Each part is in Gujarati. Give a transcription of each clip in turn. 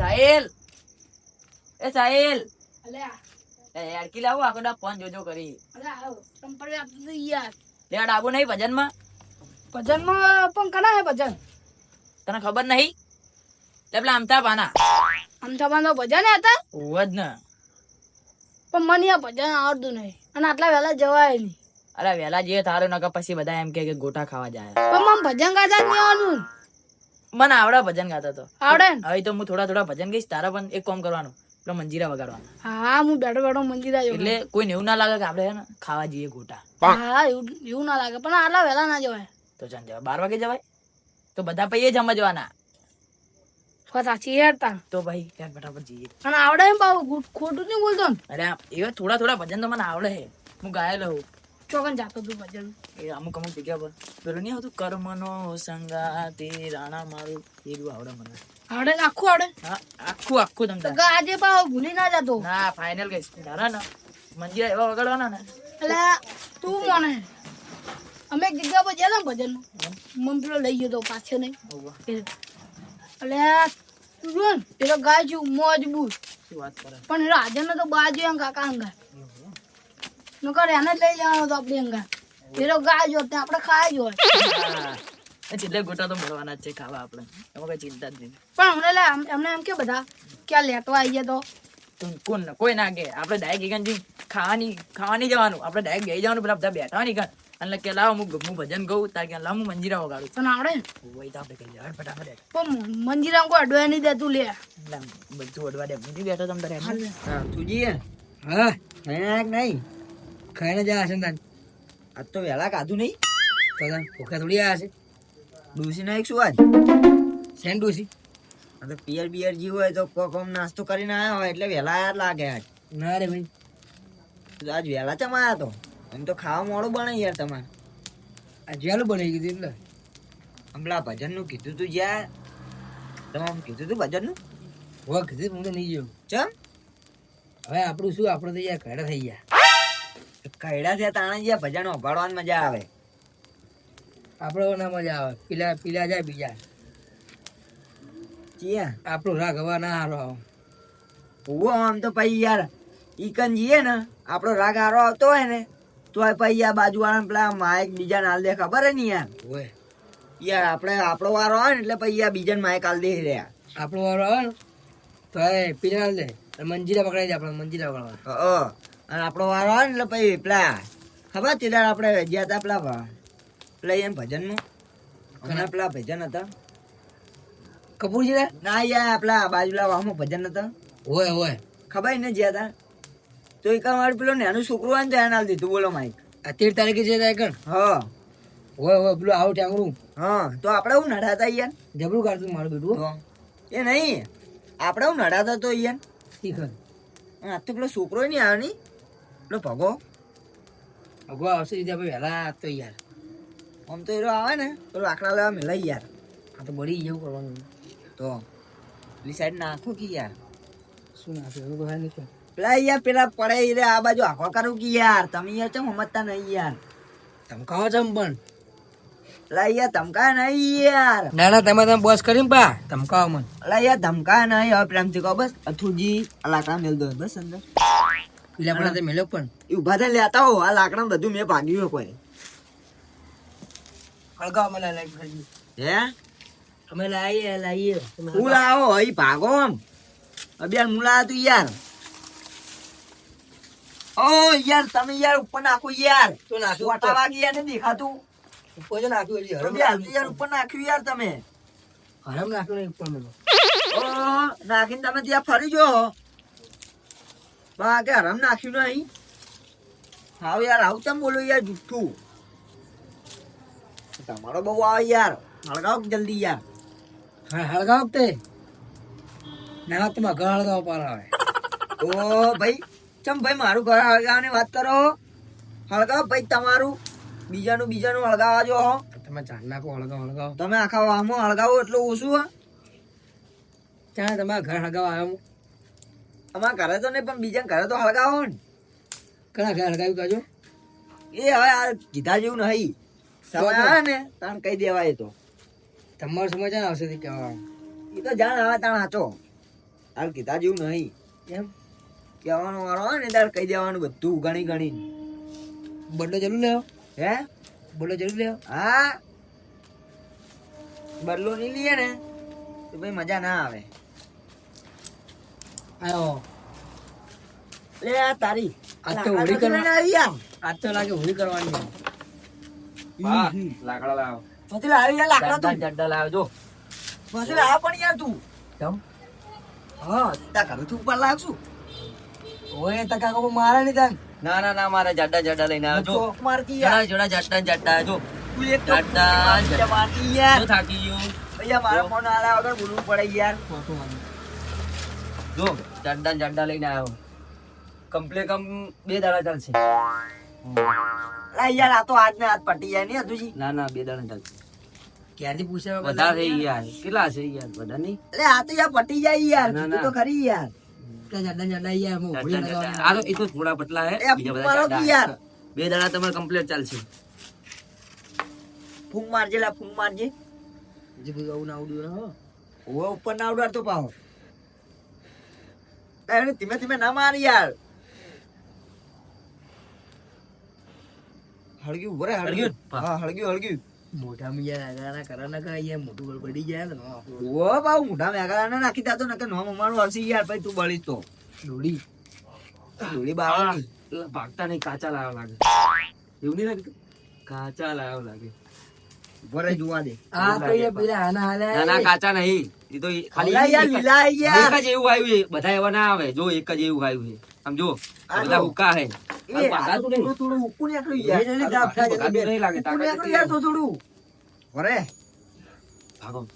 સાહિલ એ સાહેલ યાડકી લાવો આખો દા ફોન જોજો કરી યાર લે આ ભજનમાં ભજનમાં પણ કના હે ભજન તને ખબર નહીં લે પેલા આમતા પાના અમથામાં તો ભજન હતા ઓવ જ ને પણ મને આ ભજન આવડતું નહીં અને આટલા વહેલા જવાય નહીં અરે વેલા જે થારો નકર પછી બધા એમ કે ગોટા ખાવા જાય પણ મને ભજન ગાતા જ નહીં આવડતું મને આવડા ભજન ગાતો તો આવડે હવે તો હું થોડા થોડા ભજન ગઈશ તારા પણ એક કોમ કરવાનું પેલો મંજીરા વગાડવાના. હા હું બેઠો બેઠો મંજીરા જઉં એટલે કોઈને એવું ના લાગે કે આપણે ને ખાવા જઈએ ગોટા. હા એવું એવું ના લાગે પણ આટલા વહેલા ના જવાય. તો ચાલ જવાય. બાર વાગે જવાય? તો બધા પૈયે જમવા જવાના વાત સાચી હેડતા તો ભાઈ યાર ફટાફટ જઈએ. અને આવડે એમ ખોટું નહીં બોલતો અરે એવા થોડા થોડા ભજન તો મને આવડે હું ગાયેલો હું ચોકન જાતો તું ભજન એ અમુક અમુક જગ્યા પર. પેલું નહીં આવતું? કર્મનો સંગાતી રાણા મારું એ બધું આવડે મને. આવડે ને? આખું આવડે? હા આખું આખું તમને આજે પાછો ભૂલી ના જતો. ના ફાઇનલ કહીશ તારા ને મંજીરા એવા વગાડવાના ને. એટલે તું મને અમે એક જગ્યા પર ગયા હતા ને ભજન. પેલો લઈ ગયો તો પાછો નહીં. એટલે તું જો ને પેલો ગાય છું મજબૂત. શું વાત કરે? પણ એનો હાજર તો બાજુ એમ કાકા અંગા નકર એને લઈ જવાનો તો આપણી અંગા પેલો ગાય જો ત્યાં આપણે ખાય જ હોય. હા. એ છેલ્લે ગોટા તો મળવાના જ છે ખાવા આપણે. એમાં કઈ ચિંતા જ નહીં. પણ અમને લે આમ- એમ કે બધા ક્યાં આ લેટવા આવી ગયા તો. તો કોણ કોઈ ના કે. આપણે ડાયરેક્ટ ખાવાની ખાવાની જવાનું. આપણે ડાયરેક્ટ ગઈ જવાનું પેલા બધા બેઠા નહીં કાન અને કે લાવ હું હું ભજન કહું તાર કે લાવ હું મંજીરા વગાડું. તને આવડે ને? વહી તો આપણે કહી દેવા ફટાફટ પણ મંજીરા કોઈ અડવાય નહીં દેતું લે. બધું અડવા દે નથી. બેઠો તમ તારે હા તુજી હા નહીં? ખાઈને જ હશે ને તાન. આજ તો વહેલા કાધું નહીં. તો તાન ભૂખા થોડી આવ્યા છે. ડૂસી એક શું આજ. શેન ડૂસી? તો પિયર બિયર જીવ હોય તો કોક આમ નાસ્તો કરીને આવ્યા હોય એટલે વહેલા આયા લાગે આજ. ના રે ભાઈ. તો આજ વહેલા ચમ આવ્યા તો? એમ તો ખાવા મોડું બને યાર તમારે. આજ વહેલું બની કીધું એટલે. હમણાં ભજનનું કીધું તું જ્યાં. તમામ કીધું તું ભજનનું? હોય કીધું હું તો નહીં ગયો. ચમ? હવે આપણું શું? આપણે તો યાર ઘરે થઈ ગયા. કૈડા થયા તાણે જ્યાં ભજન ઉભાડવાની મજા આવે. આપણો ના મજા આવે. પીલા પીલા જાય બીજા. ચિયા. આપણો રાગ હવા ના હારો આવે. ઉવો આમ તો પછી યાર ઈકન જઈએ ને આપણો રાગ હારો આવતો હોય ને તો પછી આ બાજુ વાળા પેલા માઇક બીજા નાલ દે ખબર હે ને યાર? ઓય. યાર આપણે આપણો વારો આવે ને એટલે પછી આ બીજાને માઇક હાલ દે રહ્યા. આપણો વારો આવે ને તો એ પીલા દે. મંજીરા પકડાઈ દે આપણે મંજીરા પકડવા હ. અને આપણો વારો આવે ને એટલે પછી પેલા ખબર તે આપણે ગયા હતા પેલા પેલા એમ ભજનમાં? ઘણા પેલા ભજન હતા. કપૂરજી ના? યાર પેલા બાજુલા વાહમાં ભજન હતા. હોય હોય. ખબર ને જ્યાં હતા. તો એક વાર પેલો નાનું છોકરું હોય ને તો એને આલ દીધું બોલો માઇક આ તેર તારીખે છે ત્યાં કણ? હા. હોય હોય પેલું આવું ટાંગરું હા તો આપણે હું નડાતા યાર. જબરું કાઢતું મારું બેટું હો. એ નહીં આપણે હું નડાતા તો યાર. શીખર. આ તો પેલો છોકરો નહીં આવ્યો નહીં? પેલો ભગો. ભગો આવશે રીતે આપણે વહેલા તો યાર. આમ તો એરો આવે ને તો લાકડા લેવા મેલાઈ યાર. આ તો બળી જવું કરવાનું. તો પેલી સાઈડ નાખો કે યાર. શું ના એવું હાલ નહીં પેલા યાર પેલા પડે રે આ બાજુ આખો કરું કે યાર. તમે યાર ચમ સમજતા નહીં યાર. ધમકાવો ચમ પણ. યાર ધમકા નહીં યાર. ના ના તમે તમે બોસ કરીને પા. ધમકાવો મને. યાર ધમકા નહીં. હવે પ્રેમથી કહો બસ. અથુજી લાકડા મેલ દો. બસ અંદર. પેલા પણ તે મેલો પણ. એ ઊભા થઈને લેતા હો આ લાકડા બધું મેં ભાગ્યું કોઈ. હળગાવો મને લાઈક કરજો હે? અમે લાવીએ લાવીએ હું લાવો? અહીં ભાગો આમ. અબિયાર હું લાવ્યો તું યાર? ઓ યાર તમે યાર ઉપર નાખો યાર. તો નાખો વાટા વાગી યાર નથી દેખાતું. ઉપર જો નાખ્યું એટલે હરમ યાર ઉપર. નાખ્યું યાર તમે. હરમ નાખ્યું નહીં ઉપર મેં ઓ નાખીને તમે ત્યાં ફરી જો. બા કે હરમ નાખ્યું નહીં. હાવ યાર આવું તમે બોલો યાર જુઠ્ઠું? તમારો બહુ આવે યાર. હળગાવો જલ્દી યાર. હા હળગાવ તે? ના તમારા ઘર હળગાવ પર આવે. ઓ ભાઈ ચમ ભાઈ મારું ઘર હળગાવવાની વાત કરો. હળગાવ ભાઈ તમારું. બીજાનું બીજાનું હળગાવા જો તમે ચાર નાખો હળગાવ હળગાવ. તમે આખા વામો હળગાવો એટલું ઓછું હા. ત્યાં તમારા ઘર હળગાવ આવ્યો અમારા ઘરે તો નહીં પણ બીજા ઘરે તો હળગાવો ને. ઘણા ઘરે હળગાવ્યું કાજો એ હવે આ કીધા જેવું નહીં. સમય આવે ને તાણ કહી દેવાય તો. તમારો સમય ચાલ આવશે કહેવા એ તો જાણ આવે તાણ સાચો તાર કીધા જેવું નહીં. એમ? કહેવાનું વારો હોય ને તારે કહી દેવાનું બધું ગણી ગણી બદલો જરૂર લેવો. હે? બદલો જરૂર લેવો. હા. બદલો નહીં લઈએ ને તો ભાઈ મજા ના આવે. આયો. લે આ તારી. આ તો હોળી કરવા- આવી આજ તો લાગે હોળી કરવાની. લાકડા લાવ. પછી લાવી યાર લાકડા જડ્ડા તું. જડ્ડા લાવજો પછી લાવ પણ યાર તું. કેમ? હા તા કરું છું ઉપર લાગશું ઓય તા કાકો મારા નહીં તાન. ના ના ના મારા જડ્ડા જડ્ડા લઈને આવજો ચોક મારતી યાર. જોડા જોડા જડ્ડા જડ્ડા જો. તું એક તો જડ્ડા જડ્ડા. મારતી યાર. થાકી ગયું. ભૈયા મારા ફોન આલા વગર બોલવું પડે યાર. જો જડ્ડા જડ્ડા લઈને આવ્યો. કમ્પ્લે કમ બે દાડા ચાલશે. યાર આ તો આજ ને આજ પટી જાય ને હજુજી. ના ના બે દાડા ચાલશે. ક્યારથી પૂછે બધા થઈ યાર કેટલા છે યાર? બધા નહીં? એટલે આ તો યાર પટી જાય યાર તો ના. ખરી યાર. યાર, જડ્ડા જડ્ડા. આ તો એ તો થોડા પતલા હે. બીજા બધા યાર. બે દાડા તમારે કમ્પ્લીટ ચાલશે. ફૂંક મારજે લા ફૂંક મારજે. હજી બધું આવું ને આવું હો. ઉપર ના ઉડાડ તો પાહો. તારે ધીમે ધીમે ના માર યાર હળગ્યું. બરે હળગ્યું? હા હળગ્યું હળગ્યું. મોઢામાં યાર આગાના કરા ના કરા યાર મોઢું પડી જાય ને ઓ બાઉ મોઢા મેગા ના નાખી દેતો નકે નો અમારું હસી યાર ભાઈ તું બળી તો. ડોળી. ધૂળી બાળવાની ભાગતા નહીં કાચા લાવ્યો લાગે. એવું નહીં લાગતું કાચા લાવ્યો લાગે. ઊભો જોવા દે. આ તો યાર પેલા આના હાલે. ના ના કાચા નહીં. એ તો ખાલી યાર એક જ- લીલા યાર એક જ એવું આવ્યું છે. બધા એવા ના આવે. જો એક જ એવું આવ્યું છે. આમ જો બધા જો. હુક્કા છે. એ આ તો થોડું થોડું ઉપર નીકળ્યું યાર એ જલ્દી દાબ થાય, ભગાતું નહીં લાગે તાકાત યાર તો થોડું. વરે ભાગો.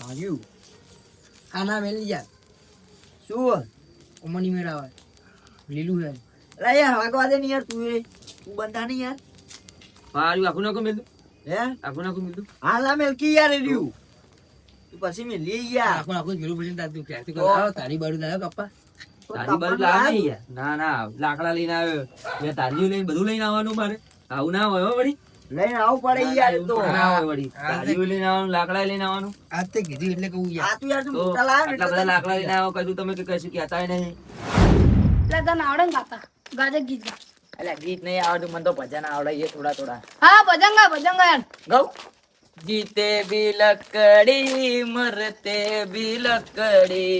ભાગ્યું આના મેલી યાર. શું? ઉમરની મેળાવે લીલું છે. અલા યાર વાગવા દે ને યાર તું એ. તું બંધા નહીં યાર. મારું આખું નાખું મિલતું હે? આખું નાખું મિલતું હાલા મેલકી યાર રહ્યું? તું પછી મેં લઈ યાર. આખું આખું મેલું પછી તાર તું ક્યાંથી તો. કરાવો તારી બાજુ લાવ્યો કપ્પા તારી બાજુ લાવે નહીં યાર. ના ના લાકડા લઈને આવ્યો. મેં તારીઓ લઈને બધું લઈને આવવાનું મારે. આવું ના હોય હો વળી. લઈને આવું પડે યાર તો. ના હોય વળી. તારીઓ લઈને આવવાનું લાકડા લઈને આવવાનું. આ તે કીધું એટલે કહું યાર. આ તું યાર તું મોટા લાવ એટલે બધા લાકડા લઈને આવો કશું તમે કે કશું કહેતા નહીં. એટલે તને આવડે ને ગાજે ગીત ગા એટલે ગીત નહીં આવડતું મને તો ભજન આવડે છે થોડા થોડા. હા ભજન ગા ભજન ગા યાર ગૌ જીતે બી લકડી મરતે બી લકડી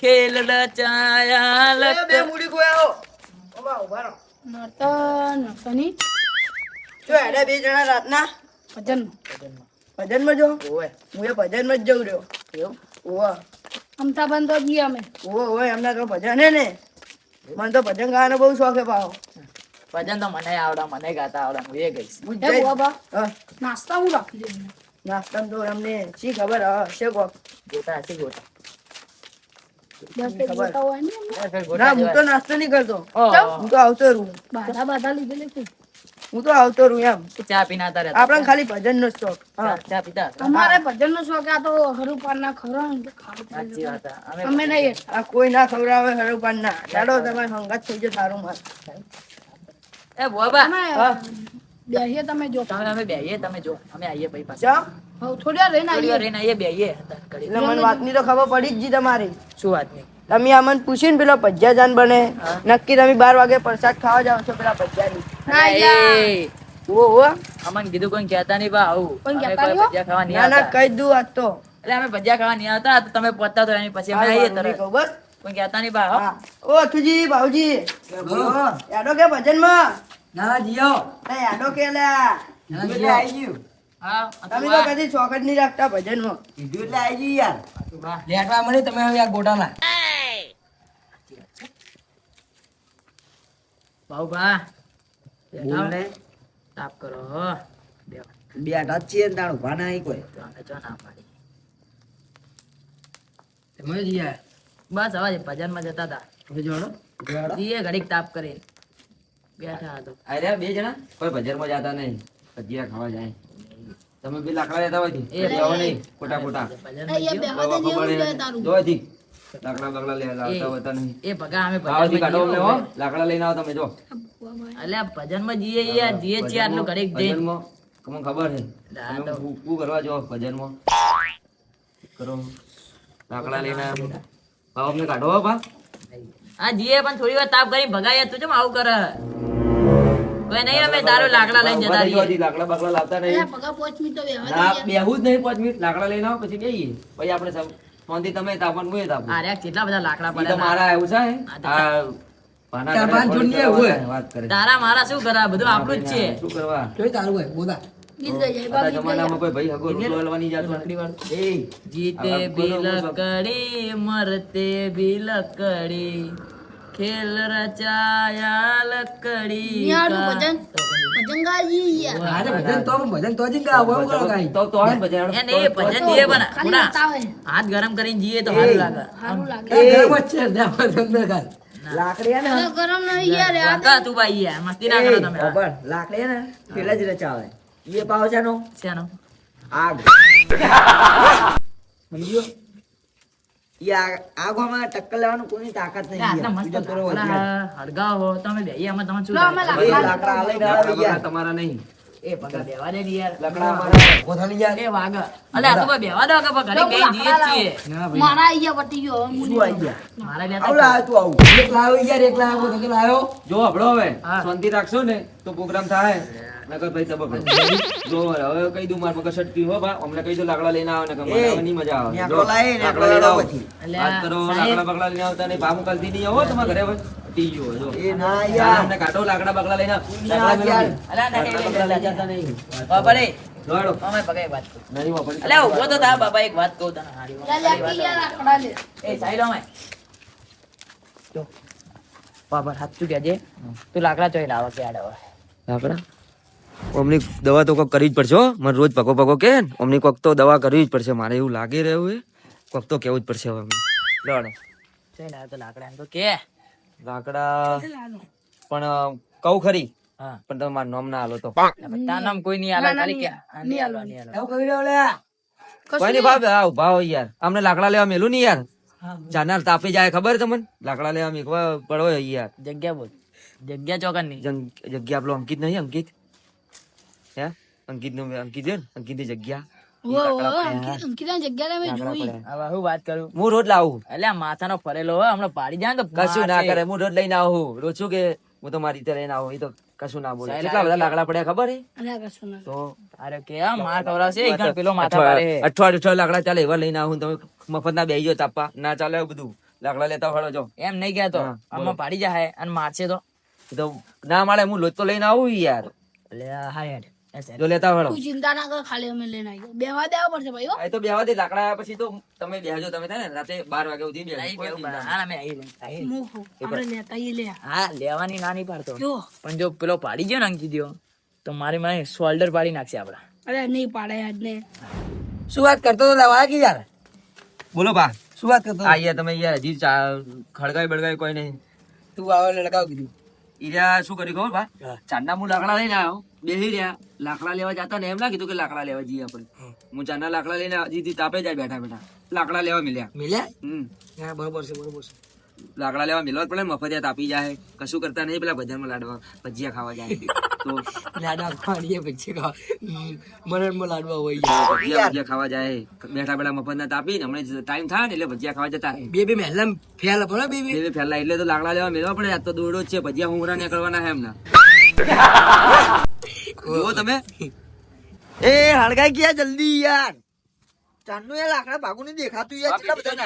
ખેલ રચાયા લક નર્તન નર્તની જો એડા બે જણા રાતના ભજન. ભજનમાં જો. ઓય હું એ ભજનમાં જ જઉં રહ્યો. એવું? ઓવા અમથા બંધ તો ગયા અમે. ઓવો ઓય અમને તો ભજન હે ને. મને તો ભજન ગાવાનો બહુ શોખ હે પાછો ભજન તો મને આવડે મને ગાતા આવડે હું એ ગઈશ. એ નાસ્તા રાખી. તો એમને શી ખબર હશે કોક ગોટા હશે ગોટા? દસ એક ખબર. ગોટા હોય ને એમને. એ ફેર ના હું તો નાસ્તો નહીં કરતો. હું તો આવતો રહું. બાધા બાધા લીધેલી હું તો આવતો રહું એમ. ચા પીના તારે આપણે ખાલી ભજન નો શોખ ચા- ચા પીતા તમારે ભજન નો શોખ આ તો હરુપાન ના ખરો ને એટલે ખાવું પડે. સાચી વાત હા. અમે અમે નહીં આ કોઈ ના ખવડાવે હરુપાન ના ચાલો તમે સંગત થઈ જાય સારું માર. એ બોબા અમે બેસીએ તમે જો. તમે અમે બેહીએ તમે જો. અમે આવીએ પછી પાછા ચમ. હવે થોડી વાર રહીને આવીએ રહીને આવીએ બેહીએ. એટલે મને વાતની તો ખબર પડી જ જી તમારી. શું વાત નહીં. તમે અમન પૂછીને પેલો ભજીયા જાન બને નક્કી તમે બાર વાગે પ્રસાદ ખાવા જાવ છો પેલા ભજીયાની. ના યાર. ઓ ઓ અમન કીધું કોઈ કહેતા નહીં બા આવું. કોઈ કહેતા નહીં? ભજીયા ખાવા નહીં ના ના કહી દઉં આજ તો. એટલે અમે ભજીયા ખાવા નહીં આવતા તમે પહોંચતા તો એની પછી અમે આવીએ તરત. બસ. કોઈ કહેતા નહીં બા ઓ તુજી ભાવજી યાદો કે ભજનમાં ના જીઓ. ના કે જીઓ. આવી ગયું. તમે તો કદી શોખ નહીં રાખતા ભજનમાં. કીધું એટલે આવી ગયું યાર. લેટવા મળી તમે હવે આ ગોટાના ભાઉ બા તાપ કરો હો. બેહો. બેઠા છીએ તાણ કોઈ. તો અમે જો ના પાડી તમે જીયા બસ હવે ભજનમાં જતા હતા. જોડો ઘડીક તાપ કરી બેઠા હતો. અરે બે જણા? કોઈ ભજનમાં જતા નહીં. ભજીયા ખાવા જાય. તમે બી લાકડા લેતા હોય એ જાઓ નહીં? ખોટા ખોટા. ભજનમાં એ ગયો. બેહવા દે જેવું જાય તારું. જોવા થી. લાકડા બાકડા લે લાવતા હોતા નહીં. એ ભગા અમે આવાથી કાઢો અમને હો. લાકડા લઈને આવો તમે જો. એટલે ભજનમાં જીએ યાર જઈએ છીએ આટલું ઘડીક ભજનમાં તમને ખબર છે. તમે કરવા જો ભજનમાં? કરો. લાકડા લઈને. ભાવ અમને કાઢો હો આ જીએ પણ થોડી વાર તાપ કરી ભગાય તું કેમ આવું કરે? કોઈ નહીં અમે દારૂ લાકડા લઈને જતા રહીએ. લાકડા બાકડા લાવતા નહીં. પગા પોચ મિનિટ તો બેહવા ના દે જ નહીં પાંચ મિનિટ. લાકડા લઈને આવો પછી બેહીએ. પછી આપણે સૌ શાંતિ તમે તાપણ હું તાપું અરે કેટલા બધા લાકડા પડ્યા મારા એવું છે આ તાર મારા શું કરે? બધું આપણું જ છે. શું કરવા? જોઈ તારું હોય બોલા. જમાનામાં કોઈ ભાઈ હગો રોટલો એ જીતે આ ભી બોલો, બોલો. લકડી મરતે બિલકડી ખેલ રચાયા લકડી ભજન. ભજન ગાજી યાર અરે ભજન તો ભજન તો જ ગાવ એવું કરો કાંઈ. તો તો ભજન. એ નહીં, ભજન જીએ પણ ખાલી હાથ ગરમ કરીને જીએ તો સારું લાગે. સારું લાગે. ગરમ છે ના ભજન ના. ગાય. લાકડી ને ગરમ નહીં યાર યાર તું ભાઈ યાર, મસ્તી ના કરો તમે. ખબર ને પેલા જ રચાવે. એ પાવ છે નો શેનો? આગ. સમજ્યો? ઈ આગ આગમાં ટક્કર લેવાનું કોઈની તાકાત નહીં યાર. હળગાવો. તમે બેહી આમાં તમે લાકડા. યાર. તમારા નહીં. એ પગા બેવા દે યાર. લકડા મારા ઊભો યાર. એ વાગે. અલે આ તો બેવા દો કે ભાઈ ઘડી જીએ છીએ. મારા અહીંયા વટી ગયો. હવે શું આઈ ગયા? મારા લેતા આવ લાવે તું આવ. એક લાવ્યો યાર એક લાવ્યો તો કે લાયો જો હબળો હવે. હા. શાંતિ રાખશો ને તો પ્રોગ્રામ થાય. નકર ભાઈ તબક હવે કહી દઉં મારા સટકી હો બા. અમને કહી દો લાકડા લઈને આવો કે મને નહીં મજા આવે. લાકડા લઈને આવો. વાત કરો લાકડા બકડા લઈને આવતા નહીં કાલથી નહીં આવો તમારા ઘરે હવે? લાકડા બકડા લઈને બાપા એક વાત કહું તને સાચું કહેજે તું લાકડા ચોઈ લાવો કે આડે લાકડા? અમની દવા તો કોક કરવી જ પડશે હો. મને રોજ પકો પકો કે ઓમની કોક તો દવા કરવી જ પડશે મારે એવું લાગી રહ્યું છે. કોક તો કેવું જ પડશે હવે. લાકડા તો કે. લાકડા પણ કહું ખરી. હા. પણ તમે મારું નામ ના આલો તો. તાર નામ કોઈ નહીં આલે ખાલી કે નહીં આલવા, નહીં આલવા. એવું રહ્યો લ્યા. કોઈ નહીં ભાવ આવ ભાવ યાર. અમને લાકડા લેવા મેલું નહીં યાર. જાનાર તાપી જાય ખબર તમને? લાકડા લેવા મેકવા પડો યાર. જગ્યા બોલ. જગ્યા ચોકનની જગ્યા પેલો અંકિત નહીં અંકિત? હે અંકિતનું અંકિત ને અંકિતની જગ્યા હું વાત કરું હું રોજ લાવું એટલે માથાનો ફરેલો હમણાં પાડી જાય તો કશું ના. કરે હું રોજ લઈને આવું રોજ કે હું તો મારી રીતે લઈને આવું એ તો કશું ના બોલે કેટલા બધા લાકડા પડ્યા ખબર હે અલ્યા કશું ના તો અરે કે આ માર ખવડાવશે એ કાન પેલો માથા પાડે લાકડા ચાલે એવા લઈને આવું તમે મફત ના બેહી જાવ તાપવા ના ચાલે બધું લાકડા લેતા ફળો જો એમ નહીં ગયા તો આમાં પાડી જાય અને મારશે તો તો ના મળે હું લોચ તો લઈને આવું યાર એટલે હા યાર. જો લેતા ફળો તું ચિંતા ના કર ખાલી અમે લઈને આવી બેવા દેવા પડશે ભાઈ હો. એ તો બેહવા દે લાકડા આવ્યા પછી તો તમે બેહજો તમે થાય ને રાતે બાર વાગ્યા સુધી બેહજો કોઈ ચિંતા પણ. અમે આઈ રહ્યા, આઈ રહ્યા. મું હું આપણે લેતા આઈએ લે. હા લેવાની ના નહીં પાડતો. જો. પણ જો પેલો પાડી ગયો ને અંકિત દ્યો, તો મારી મને શોલ્ડર પાડી નાખશે આપડા અરે નહીં પાડે આજ ને શું વાત કરતો તો કે યાર? બોલો બા શું વાત કરતો આ યાર તમે યાર હજી ખડગાઈ બળગાઈ કોઈ નહીં. તું આવે લડકાવ લગાવ કીધું. ઈરા શું કર્યું ખબર બા. ચાંદના હું લાકડા લઈને આવ્યો. બેહી રહ્યા. લાકડા લેવા જતા ને એમ ના કીધું કે લાકડા લેવા જઈએ આપણે. હું. ચાના લાકડા લઈને હજી તાપે જાય બેઠા બેઠા. લાકડા લેવા મિલ્યા. મિલ્યા? હમ. બરોબર છે બરોબર છે. લાકડા લેવા મિલવા પડે મફતિયા તાપી જાય. કશું કરતા નહીં પેલા ભજનમાં લાડવા ભજીયા ખાવા જાય. તો લાડવા ખાવાની ખાવા. મરણમાં લાડવા હોય ભજીયા ભજીયા ખાવા જાય. બેઠા બેઠા મફત ના તાપી ને હમણાં ટાઈમ થાય ને એટલે ભજીયા ખાવા જતા બે બે મહેલા ફેલા પડે બે બે? બે ફેલા એટલે તો લાકડા લેવા મેળવા પડે. આ તો દોડો છે. ભજીયા હુંગરા નીકળવાના હે એમના. જુઓ તમે. એ હળગાઈ ગયા જલ્દી યાર. ચાંદનું એ લાકડા ભાગું નહીં દેખાતું યાર. કેટલા બધા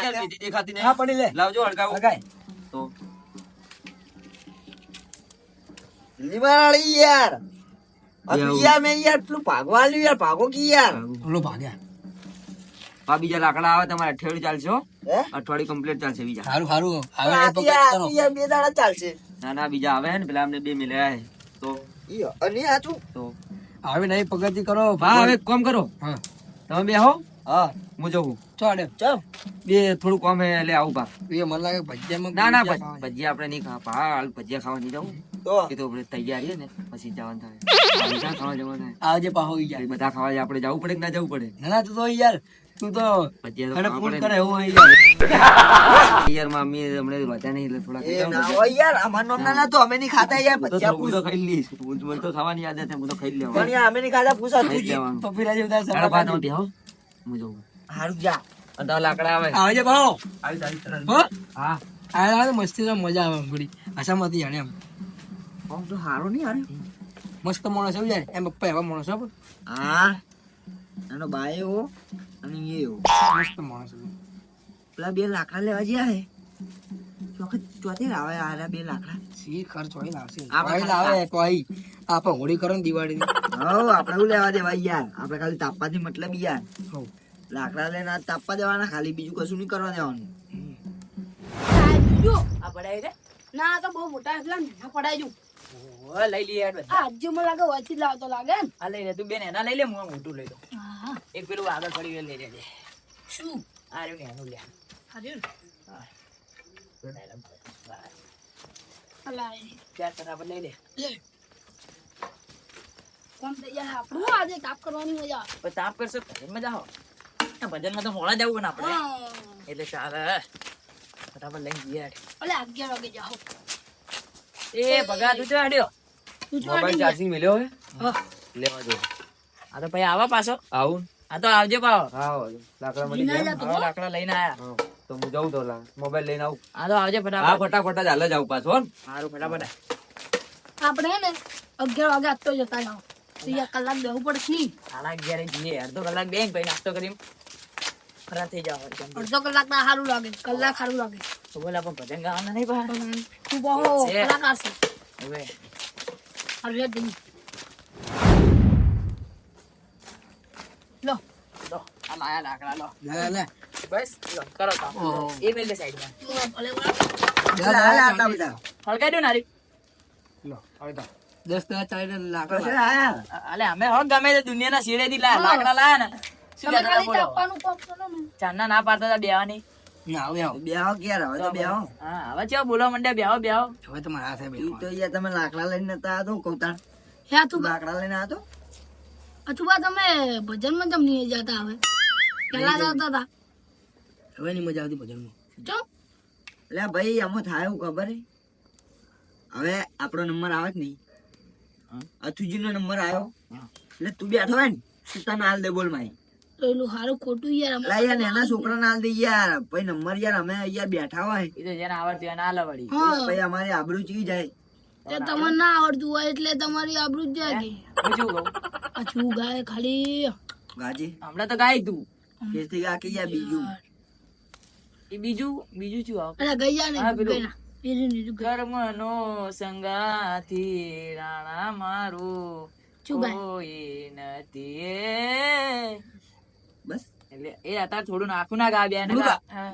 દેખાતી નહીં. હા પડી લે. લાવજો હળગાવો. હળગાય. તો. જલ્દી યાર. આ તો એવું. યાર મેં યાર પેલું ભાગવા આલ્યું યાર ભાગો કી યાર. ઓલો ભાગ્યા. આ બીજા લાકડા આવે તમારે અઠવાડિયું ચાલશે હો. અઠવાડિયું કમ્પ્લીટ ચાલશે બીજા. સારું સારું હવે બે દાડા ચાલશે. ના ના બીજા આવે ને પેલા અમને બે મિલ્યા તો ઈ અને આચું તો હવે નહીં પગતી કરો. હા હવે કોમ કરો. હા. તમે બે હો. હા. હું જવું. ચાલે ચમ બે થોડું કોમ લે એટલે આવું બા. એ મને લાગે ભજીયામાં ના ના ભજીયા ભજીયા આપણે નહીં ખાવા. હા હાલ ભજીયા ખાવા નહીં જવું. તો. એ તો આપણે તૈયારી ને પછી જવાનું થાય. ખાવા જવાનું આવજે પાહો યાર. બધા ખાવા આપણે જવું પડે કે ના જવું પડે? ના ના તું તો યાર તું તો અને ફોન કરે ને. એવું હોય. યાર યારમાં અમ્મી હમણાં રોતા નહીં એટલે થોડા એ ના હોય યાર અમાર નોમના ના તો અમે નહીં ખાતા યાર પછી હું તો ખાઈ લઈશ. હું તો- મને તો ખાવાની યાદ છે હું તો ખાઈ લેવા પણ યાર અમે નહીં ખાતા પૂછા તું લેવાનું. પપીલા જેવું થાય સપના બા તમે બેહો હું? જવું હારું જા. અને લાકડા આવે. આવે છે ભાવ? આવી તારી તરત. હો? હા. આ મસ્તી તો મજા આવે ઘડી આશામાંથી જાણે એમ આમ તો સારો નહીં મસ્ત માણસ એવું જાય એમ પપ્પા એવા માણસ હા. એનો બાય એવો અને એ એવો. મસ્ત માણસ પેલા બે લાકડા લેવા જ્યાં હે. ચોથી લાવે આ બે લાકડા. સી ખર્ચ હોય લાવશે. આપણે લાવે તો આપણે હોળી કરો ને દિવાળી આપણે લેવા દેવા યાર? આપણે ખાલી તાપવાથી મતલબ યાર. લાકડા લઈને તાપવા દેવાના ખાલી બીજું કશું નહીં કરવા દેવાનું. જો આ પડાય રે. ના તો બહુ મોટા એટલા નાના પડાય જો લઈ લઈએ યાર બધા. આ આજે મને લાગે જ લાવતો લાગે આ લઈ લે તું બેન એના લઈ લે હું મોટું લઈ લઉં. એક પેલું આગળ પડી લઈ લેજે શું? આ રહ્યું એનું લે હાજર Dialogue. ચાર ફટાફટ લઈ લે. લે. તૈયાર? આપણું આજે તાપ કરવાની મજા આવે. તાપ કરશો તો મજા ભજનમાં તો મોડા જવું ને આપણે. એટલે ચાલે ફટાફટ લઈને જઈએ. અલે અગિયાર વાગે જાઓ. એ ભગા તું ચા હડ્યો મોબાઈલ ચાર્જિંગ મેલ્યો હે. લેવા દો. આ તો ભાઈ આવા પાછો. આવું આ તો આવજે પાવ આવો લાકડા મળી ગયા? લાકડા. લઈને આયા. તો હું જાઉં તો મોબાઈલ લઈને આવું. આ તો આવજે હા ફટાફટ ફટાફટ જ હાલ જ આવું પાછો હો. સારું ફટાફટ. આપણે ને અગિયાર વાગે આજ જતા જાઓ તો કલાક બેવું પડશે. સાડા અગિયારે જઈએ. અડધો કલાક બેંક પછી નાસ્તો કરી ખરા થઈ જાવ અડધો કલાક ના સારું લાગે કલાક સારું લાગે. તો બોલા પણ ભજન ગાવાના નહીં પા તું બહુ છે. કલાકાર છે હવે. અરે લો લો આ લાયા લાકડા લો લે લે બસ લો કરો કામ એ મેલ દે સાઈડમાં ભલે લે, લે, લે, આટલા બધા હળગાઈ દો નારી લો હવે તો દસ દસ ચાલીસ લાકડા છે આયા અલે અમે હો ગમે તે દુનિયાના શેરેથી લા લાકડા લાયા ને શું ખાલી બોલો ચાંદના ના પાડતા હતા બેવાની ના હવે આવો બે આવો ક્યારે હવે તો બે હા હવે ચેવો બોલવા માંડ્યા બેહો બેહો હવે તમારા હાથે ઈ તો યાર તમે લાકડા લઈને નતા આતો કૌતાણ હે તું લાકડા લઈને આતો અચુબા તમે ભજનમાં જમ નહીં જતા હવે પેલા જતા હતા. હવે નહીં મજા આવતી ભજનમાં. ચમ એટલે ભાઈ આમાં થાય એવું ખબર હવે આપણો નંબર આવે જ નહીં. અથુજી નો નંબર આવ્યો. એટલે તું બેઠો હોય ને તને હાલ દે બોલ માય તો એલું સારું ખોટું યાર એટલે યાર એના છોકરાને હાલ દે યાર. ભાઈ નંબર યાર અમે અહીંયા બેઠા હોય. એ તો જેને આવડતું એને આલે વળી ભાઈ અમારી આબરૂ ચી જાય. તે તમને ના આવડતું હોય એટલે તમારી આબરૂ જ જાય હું શું કહું? અચુ ગાય ખાલી. ગાજી. હમણાં તો ગાય તું. ફેરથી ગા કે યાર બીજું? એ બીજું? બીજું શું આવ. અરે ગયા ને પેલું. ગઈ ના. બીજું બીજું સંગાથી રાણા મારું કોઈ નથી બસ. એટલે એ અત્યારે થોડું નાખું ના ગા. બે. હા.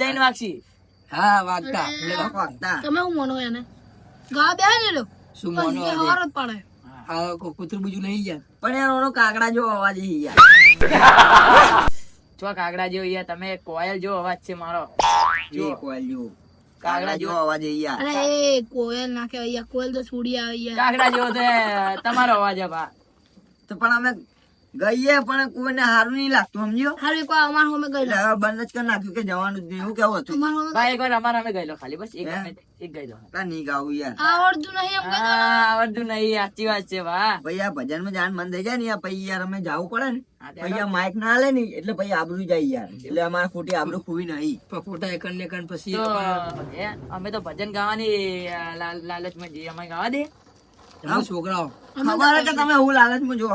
ત્રણ વાગશી. હા વાગતા. વાગતા. તમે શું મનો એને? ગા બે ને લો શું બસ માનો એ આજે? હાર જ પડે. આ કૂતરું બીજું લઈ ગયા. પણ યાર ઓનો કાકડા જો અવાજ યાર. કાગડા જેવો યાર તમે કોયલ જેવો અવાજ છે મારો. જો. કોયલ જો કાગડા જો અવાજ ઈ અરે એ કોયલ નાખે અહીંયા કોયલ તો છોડી આવે યાર. કાગડા જેવો તો તમારો અવાજ છે તો પણ અમે ગઈએ પણ કોઈને સારું નહીં લાગતું સમજ્યો? હારું એક અમાર હોમે ગઈ બંધ જ કરી નાખ્યું કે જવાનું જ નહીં એવું કેવું હતું? ભાઈ એક વાર અમારા અમે ગયેલો ખાલી બસ એક હે? ગમે તે, એક નહીં ગાવું યાર. આવડતું નહીં એમ કહેતા આવડતું નહીં સાચી વાત છે વાહ. ભાઈ આ ભજનમાં જાન મન થઈ જાય ને યાર યાર અમે જાવું પડે ને. આ માઇક ના હાલે ને એટલે ભાઈ આબરૂ જાય યાર. એટલે અમારે ખોટી આબરૂ ખુવી નહીં. ખોટા એકન ને એકન પછી અમે તો ભજન ગાવાની લાલચમાં જઈએ. અમે ગાવા દે. તમે છોકરાઓ ખબર કે તમે હું લાલચમાં જો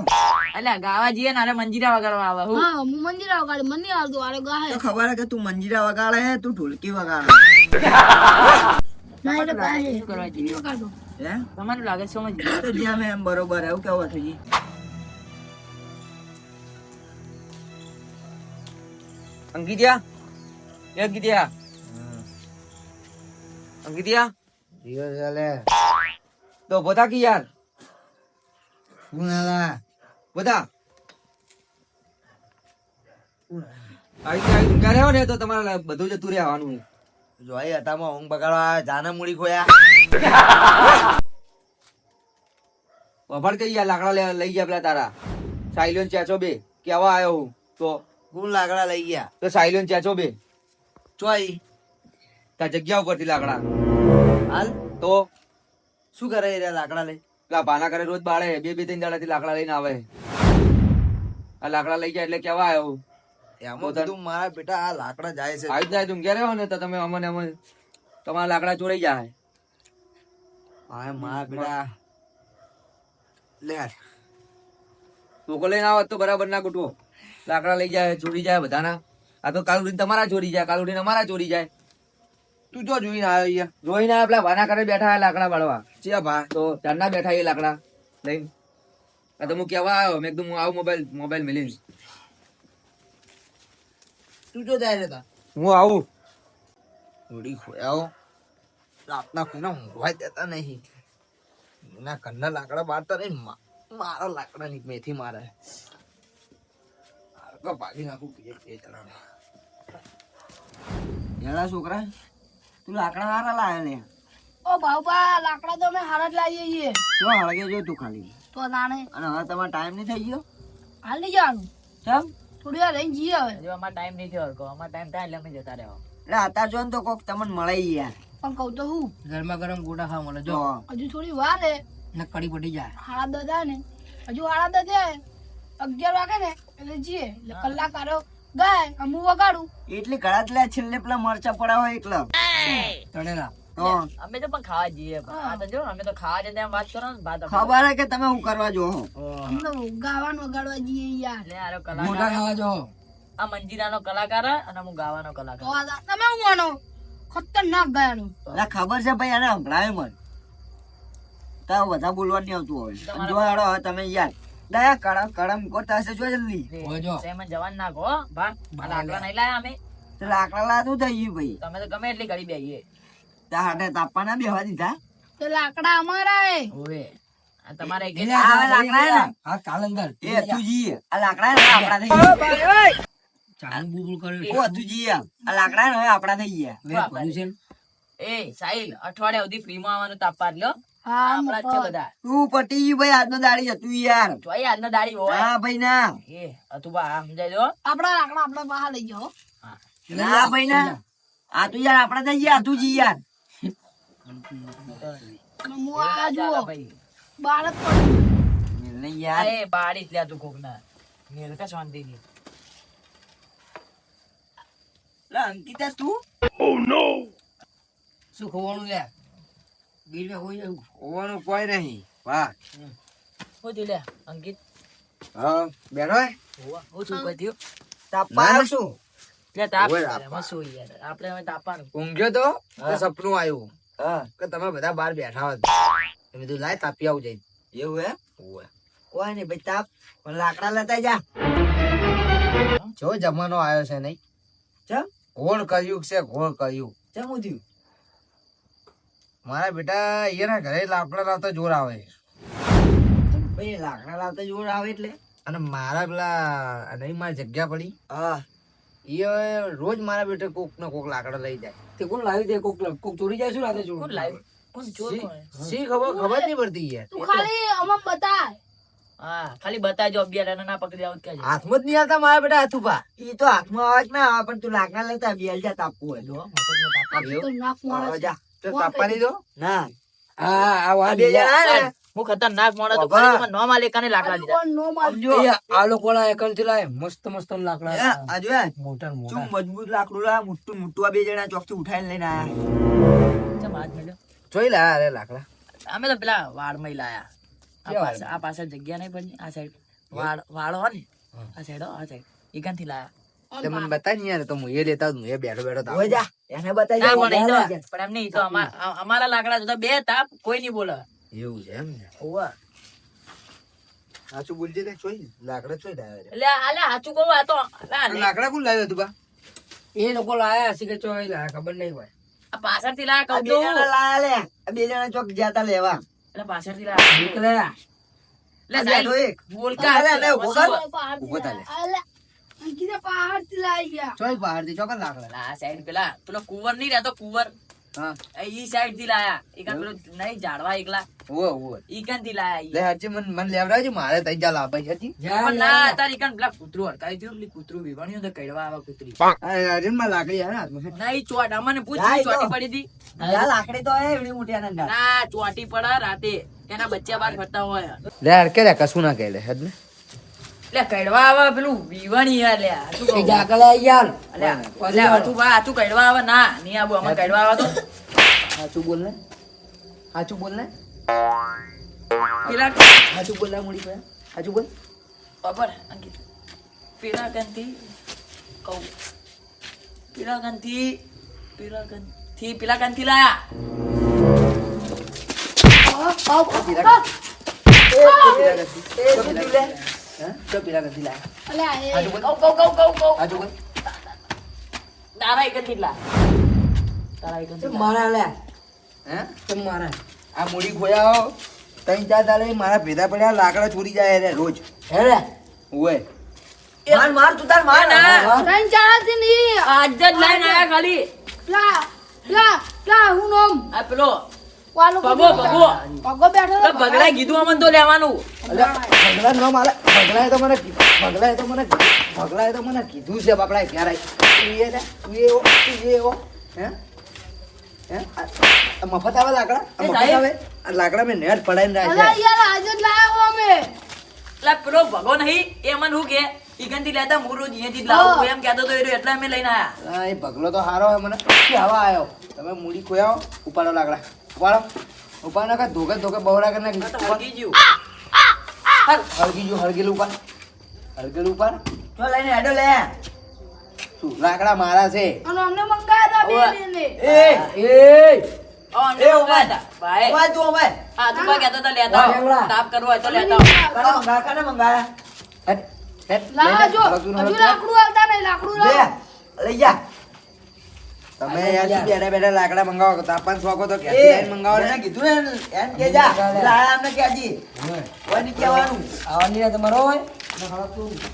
એટલે ગાવા જઈએ ને મંજીરા વગાડવા આવે હું. હા હું મંદિર આવગાડી મને આવતું આરે ગાહે. ખબર કે તું મંજીરા વગાડે હે તું ઢોલકી વગાડે. ના એટલે ગાહે. શું કરવા જઈએ? વગાડો? હે? તમારું લાગે સમજ તો જ્યાં મેં એમ બરોબર એવું કેવું હતું અંકિત્યા? અંકિત્યા? અંકિત્યા? દિવસ ચાલે તો બધા કી યાર? બધા? આવી રીતે ઊંઘા રહ્યો ને તો તમારે બધું જતું રહેવાનું. જોઈ હતામાં ઊંઘ બગાડવા જાના મૂડી ખોયા. વભાડ કઈ ગયા લાકડા લઈ ગયા પેલા તારા. સાયલોન ચેચો બે કેવા આવ્યો હું? તો? હું લાકડા લઈ ગયા? તો સાયલોન ચેચો બે. ચોઈ તા જગ્યા ઉપરથી લાકડા. હાલ? તો? શું કરે એ લાકડા લઈ? પેલા ભાના કરે રોજ બાળે બે બે ત્રણ દાડાથી લાકડા લઈને આવે. આ લાકડા લઈ ગયા એટલે કેવા આવ્યો? એમાં કીધું મારા બેટા આ લાકડા જાય છે. આવી જાય તું ઘેર ને તો તમે અમને અમને તમારા લાકડા ચોરાઈ જાય. હા મારા બેટા. લે લોકો લઈને આવત તો બરાબર ના ગોઠવો. લાકડા લઈ જાય ચોરી જાય બધાના. આ તો કાલ ઉઠીને તમારા ચોરી જાય કાલ ઉઠીને અમારા ચોરી જાય. તું જો જોઈને આવ્યો અહીંયા. જોઈને આ પેલા ભાના કરે બેઠા લાકડા બાળવા ચિયા ભા, તો ચારના બેઠા એ લાકડા. લઈને. આ તો હું કેવા આવ્યો, મેં હું આવું મોબાઈલ મોબાઈલ મિલી તું જો જાય રહેતા. હું આવું. ઉડી ખોયાઓ રાતના કોઈના ઊંઘવા દેતા નહીં. એના ઘરના લાકડા બારતા નહીં મારો લાકડા ની મેથી મારે. ભાગી નાખું બે જણાને. એલા છોકરા. તું લાકડા હારા લાવ્યો ને. ઓ બાપા લાકડા તો અમે હારા જ લાવીએ છીએ. જો હળગે જો તું ખાલી? તો નાને. અને હવે તમારો ટાઈમ નહીં થઈ ગયો? હાલ નહીં જવાનું. ચમ? થોડી વાર રહીને જઈએ હવે. જો અમાર ટાઈમ નહીં થયો હરકો અમાર ટાઈમ થાય એટલે અમે જતા રહ્યો એટલે અત્યારે જો ને તો કોક તમને મળે યાર. પણ કહું તો હું ગરમા ગરમ ગોટા ખાવા મળે. જો. હજુ થોડી વાર હે. ને કડી પડી જાય. હાડા દસ ને હજુ હાડા દસ અગિયાર વાગે ને એટલે જઈએ. કલાક આરો ગાય અમુ વગાડું. એટલે ઘણા છેલ્લે પેલા મરચા પડાવો એકલા તળેલા. અમે તો પણ ખાવા જઈએ. આ તો અમે તો ખાવા જતા વાત કરો ને ખબર હે કે તમે શું કરવા જો અમે ગાવાનું વગાડવા જઈએ યાર. એટલે કલાકાર. ખાવા જો આ મંજીરાનો કલાકાર હે અને હું ગાવાનો કલાકાર. તમે હું આનો? ખતરનાક ગાયનું ખબર છે ભાઈ આને સંભળાય મન. તો બધા બોલવા નહીં આવતું હોય. જો હવે તમે યાર. દયા કડમ કડમ કોતા હશે જો જલ્દી હો જો. સેમન જવાન નાખો આ લાકડા નહીં લાયા અમે. તો લાકડા લાતું થઈ ગયું ભાઈ. તમે તો ગમે એટલી ઘડી બેહીએ તા હાટે તાપવા ના બેહવા દીધા. તો લાકડા અમારા હે ઓવે. આ તમારે એક આ લાકડા હે ને હા કાલંદર. એ તુજી આ લાકડા ને આપડા થઈ ગયા. ચાલ બુબુલ કર્યું ઓ તુજી આ લાકડા ને હવે આપડા થઈ ગયા. એ સાહિલ અઠવાડિયા સુધી ફ્રી માં આવવાનું તાપવા લ્યો. તું પટી ગયું ભાઈ આજનો દાડી હતું યાર. જોઈ આજના દાડી હોય. હા ભાઈ ના. એ અતુબા આ સમજાય જો આપડા બહાર લઈ જાઓ ના ભાઈ ના. આ તું યાર આપડા થઈ યાર આ યાર. અરે બાળી જ લે તું કોક ના મેલ કે શાંતિ ની લા, અંકિતા તું શું ખોવાનું લે? બીર મેં હોવાનું કોઈ નહીં. વાહ. હું દિલે અંકિત. હા બેઠો હે? શું કોઈ થયું. શું લે તાપ. એમાં શું યાર? આપણે હવે તાપવાનું. ઊંઘ્યો તો? સપનું આવ્યું. હા. કે તમે બધા બહાર બેઠા હો મેં કીધું લાય તાપી આવું જઈ એવું હે? કોઈ નહીં ભાઈ તાપ. પણ લાકડા લેતા જા. જો જમાનો આવ્યો છે નહીં. ચમ? ઘોળ કર્યું છે ઘોળ કર્યું. ચમ હું થયું મારા બેટા એના ઘરે લાકડા લાવતા જોર આવે. ભાઈ લાકડા લાવતા જોર આવે એટલે? અને મારા પેલા નહીં મારી જગ્યા પડી. હા. એ રોજ મારા બેટા કોક ને કોક લાકડા લઈ જાય. તે કોણ લાવી દે? કોક કોક ચોરી જાય શું રાતે ચોરી? કોણ લાવ્યું કોણ ચોર કોણ? ખબર? ખબર નહીં પડતી યાર. તું ખાલી અમને બતાય. હા ખાલી બતાજો ના પકડી આવું કે હાથમાં જ નહીં આવતા મારા બેટા હાથ ઊભા ઈ તો હાથમાં આવે જ ના આવે પણ તું લાકડા લેતા બેલ જા તાપવું હોય ના. આ આ હે ખતરનાક. બાબા. ખાલી તમે નો માલે કાને લાકડા સમજો. આ લોકો ના એકલથી લાય મસ્ત મસ્ત લાકડા આ જો હે, મોટા મોટા. મજબૂત લાકડું લા મોટું મોટું આ બે જણા ચોકથી ઉઠાઈને લઈને આયા. ચમ હાથ મેલ્યો જોઈ લે અરે લાકડા. અમે તો પેલા વાડમાં લાયા. આ પાસે પાછળ- આ પાછળ જગ્યા નહીં પડી આ સાઈડ વાડ વાળો ને આ સાઈડ આ સાઈડ એકાંથી લાયા. તે મને બતાવી યાર તો હું એ લેતા હું એ બેઠો બેઠો હોય જા એને બતાવી પણ એમ નહીં તો અમા- અમારા લાકડા જોતા બે તાપ કોઈ નહીં બોલે. એવું છે એમ ને? હોવે. સાચું બોલજે ને જોઈ લાકડા જોઈ લાવ્યા એટલે આલે લે હાચું કહું આ તો લાકડા કોણ લાવ્યો તું બા? એ લોકો લાયા હશે કે ચોરી લાયા ખબર નહીં હોય. આ પાછળથી લાયા કહું બે જણા લાયા લે. બે જણા ચોક જતા લેવા. એટલે પાછળથી લાયા. નીકળ્યા. લે સાહેબ, બોલકા. અલે, અલે, ઊભો થા લે. અંકિતે પહાડથી લાવી ગયા. ચોઈ બહારથી ચોકન લાકડા આ સાઈડ પેલા પેલો કુંવર નહીં રહેતો કુંવર. હા. ઈ સાઈડથી લાયા એકાદ પેલો નહીં ઝાડવા એકલા. ઓ થી લાયા. લે હરજી મન મન લેવડાવજો મારે તઈ જા લાભાઈ હતી પણ ના તારી કાન પેલા કૂતરું હડકાઈ થયું પેલી કૂતરું વિવાણ્યું તો કડવા આવે કૂતરી. અરે માં લાકડી હાથમાં. ચોટ અમને પૂછ પડી હતી? આ લાકડી તો હે એવડી મોટી આનંદ ના ચોટી પડા રાતે. એના બચ્ચા બાર ફરતા હોય. લે રે કશું ના કહે લે હેડ ને. લે કડવા આવે પેલું વિવાણી યાર લે યાર અલ્યા, અલ્યા, બા, હાચું કડવા આવે ના નહીં આવું અમે કડવા આવે તો. સાચું બોલ ને. સાચું બોલ ને. પેલા સાચું બોલ ના મૂડી સાચું બોલ. ખબર અંકિત. પેલા કંથી કહું. પેલા કંથી પેલા લાયા. તો પેલા ગતિ હા તો પેલા અલ્યા એ સાચું બોલ કહું કહું કહું કહું કહું સાચું બોલ તારા એક કંથી લા તારા એક તો મારા લે હે તો મારા આ મૂડી ખોયા તઈ જા દાલે મારા ભેદા પડ્યા લાકડા ચોરી જાય રે રોજ હે રે ઓય માર માર તું તાર માર ના. તઈ જા થી આજ જ લઈને આયા ખાલી લા લા લા હું નોમ આ પેલો કીધું અમને તો લેવાનું. ભગલા ન માલે ભગલાએ તો મને ભગલાએ તો મને ભગલાએ તો મને કીધું છે બાપડા ક્યારે તું એ તું એવો તું એવો હે? હે? આ- આ મફત આવે લાકડા? આ મફત આવે? લાકડા મેં નેટ પડાઈને રાખ્યા. યાર આજે લાવ્યો અમે. એટલે પેલો ભગો નહીં એ મને હું કે ઈગનથી લેતા હું રોજ અહીંયાથી લાવું. એમ કહેતો તો એ રહ્યો એટલે અમે લઈને આયા. એ ભગલો તો હારો હે મને. કે હવા આવ્યો? તમે મૂડી ખોયાઓ ઉપાડો લાકડા. ઉપાડો. ઉપાડો કે ધોકે ધોકે બવડા કરી નાખી. હળગી ગયું. હળગી જો હળગેલું ઉપાડ. હળગેલું ઉપાડ. તો લઈને હેડો લે. શું લાકડા મારા છે. અને અમને મંગાયા હતા બે ને એ એ એ, મંગાયા ભાઈ. ઓય તું ઓય હા તું બા તો લેતા. તાપ કરવો હોય તો લેતા આવો. કાને મંગા કાને મંગાયા જો હજુ લાકડું આવતા નહીં લાકડું લે લઈ જા. તમે યાર બેઠા બેઠા લાકડા મંગાવો તાપમાન શોખો તો લાઈન મંગાવો ને? કીધું ને એમ કે જા લાયા અમને કે હજી ઓયની કહેવાનું. આવવાની ને તમારો હોય?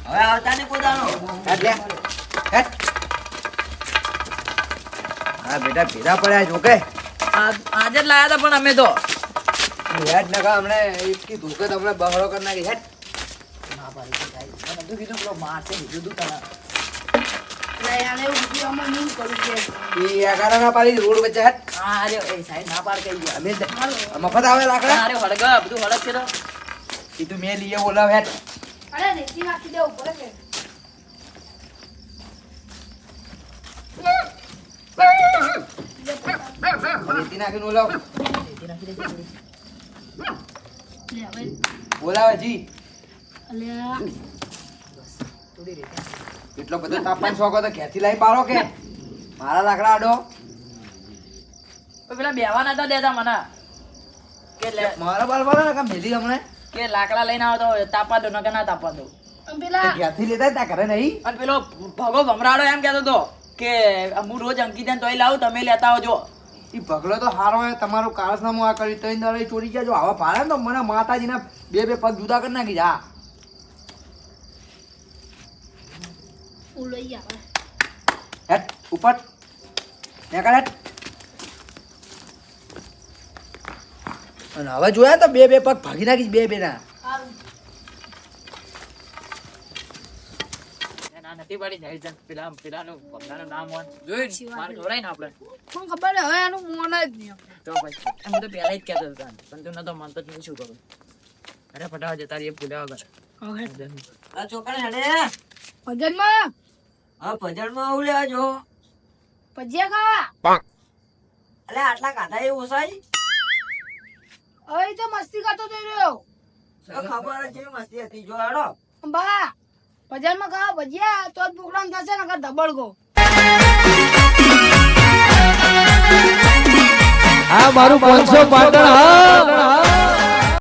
હવે આવતા ને પોતાનો. એટલે હા બેટા ભેદા પડ્યા છો કે આજે જ લાયા હતા પણ અમે તો. હેડ નકા અમને એટલી ધોકે તમને બહળો કરી નાખી. હેડ ના પાડી કીધું મારશે કીધું તું તને. મફત આવે લાકડા? અરે હળગ બધું હળગ છે કીધું મેં લઈએ બોલાવ હેટ અરે રેતી નાખી દેવું પડે કે રેતી નાખીને બોલાવ લે હવે. બોલાવે જી. અલ્યા. એટલો બધો તાપમાન શોખ તો ઘેરથી લાઈ પાડો કે. મારા લાકડા આડો. પેલા બેવા નતા દેતા મને. કે લે મારા બાલ બાલ ને મેલી હમણે? કે લાકડા લઈને આવો તો તાપવા દો નકે ના તાપવા દો. પેલા ઘેરથી લેતા તા કરે નહીં? અને પેલો ભગો ભમરાડો એમ કહેતો તો કે હું રોજ અંકિત તોય લાવું તમે લેતા આવજો. એ ભગલો તો હારો હોય તમારું કારસનામું આ કરી તઈ દાડે ચોરી ગયા જો આવા ભાડે ને તો મને માતાજીના બે બે પગ જુદા કરી નાખી જા. હું લઈ આવે હેટ ઉપર નેકળ હેટ અને હવે જોયા તો બે બે પગ ભાગી નાખી બે બે ના નથી પડી જાય છે પેલા પેલાનું ભમરાનું નામ હોય માર ખવડાય ને આપણે પણ ખબર હવે એનું મોન જ નહીં તો પછી એમ તો પહેલા જ કહેતો હતો પણ તું નતો માનતો જ નહીં શું કરું અરે ફટાવા જતા રહીએ ભૂલ્યા વગર આ છોકરા હેડે ભજનમાં હા ભજનમાં આવું લેવા જો. ભજીયા ખાવા? અલે આટલા કાઢા એ ઓસાઈ હવે તો મસ્તી કરતો રહ્યો. ખબર છે મસ્તી હતી. જો હેડો. બા ભજનમાં ખાવા ભજીયા તો જ પ્રોગ્રામ થશે ને ધબળગો આ મારું પાંચસો પાટણ હા.